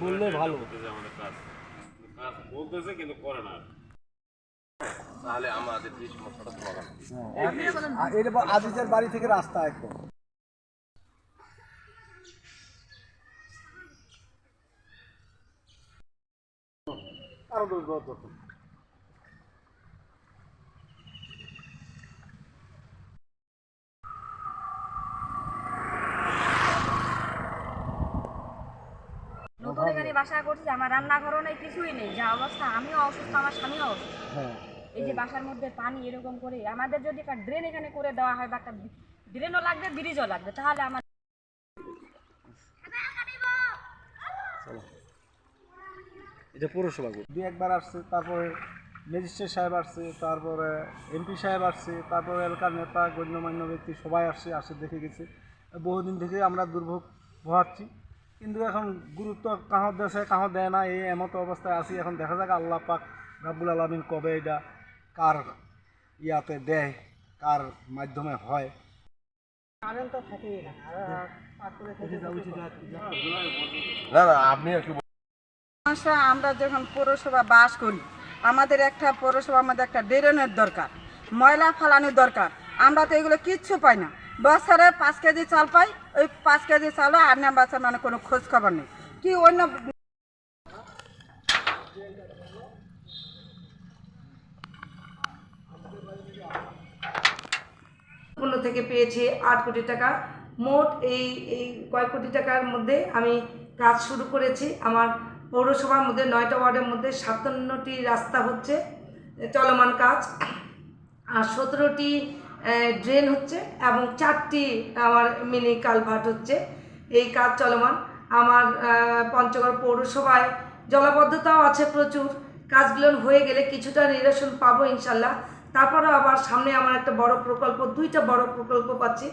বললে ভালো। বলতেছে আমাদের বলতেছে কিন্তু করে না তাহলে আমাদের সমস্যাটা। এটা আজিজের বাড়ি থেকে রাস্তা একদম আরও দশ দশ দশ নতুন এখানে বাসা করছি আমার রান্নাঘরও নেই কিছুই নেই যা অবস্থা আমিও অসুস্থ আমার স্বামীও অসুস্থ। হ্যাঁ। এই যে বাসার মধ্যে পানি এরকম করে আমাদের যদি একটা ড্রেন এখানে করে দেওয়া হয় বা একটা ড্রেনও লাগবে ব্রিজও লাগবে তাহলে আমার এটা পৌরসভা দুই একবার আসছে তারপরে ম্যাজিস্ট্রেট সাহেব আসছে তারপরে এমপি সাহেব আসছে তারপরে এলাকার নেতা গণ্যমান্য ব্যক্তি সবাই আসছে আসে দেখে গেছে। বহুদিন থেকে আমরা দুর্ভোগ ভোগাচ্ছি। কিন্তু এখন গুরুত্ব কাহর দেশে কাহর দেয় না এই এমতো অবস্থায় আছি। এখন দেখা যাক আল্লাহ পাক রাব্বুল আলমিন কবে এটা কার ইয়াতে দেয় কার মাধ্যমে হয়। না না আপনি একটু আমরা যখন পৌরসভা বাস করি, আমাদের একটা পৌরসভা, আমাদের একটা ড্রেনের দরকার, ময়লা ফালানোর দরকার। আমরা তো এগুলো কিচ্ছু পাই না। বছরে পাঁচ কেজি চাল পাই, ওই পাঁচ কেজি চালও আর না বছর মানে কোনো খোঁজ খবর নেই। কি অন্য থেকে পেয়েছি আট কোটি টাকা। মোট এই এই কয়েক কোটি টাকার মধ্যে আমি কাজ শুরু করেছি। আমার পৌরসভার মধ্যে, নয়টা ওয়ার্ডের মধ্যে সাতান্নটি রাস্তা হচ্ছে চলমান কাজ। আর সতেরোটি ড্রেন হচ্ছে এবং চারটি আমার মিনি কালভার্ট হচ্ছে, এই কাজ চলমান। আমার পঞ্চগড় পৌরসভায় জলাবদ্ধতাও আছে প্রচুর। কাজগুলো হয়ে গেলে কিছুটা নিরসন পাবো ইনশাল্লাহ। তারপরেও আবার সামনে আমার একটা বড় প্রকল্প, দুইটা বড় প্রকল্প পাচ্ছি।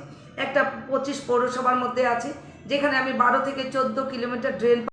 একটা পঁচিশ পৌরসভার মধ্যে আছে, যেখানে আমি বারো থেকে চোদ্দ কিলোমিটার ড্রেন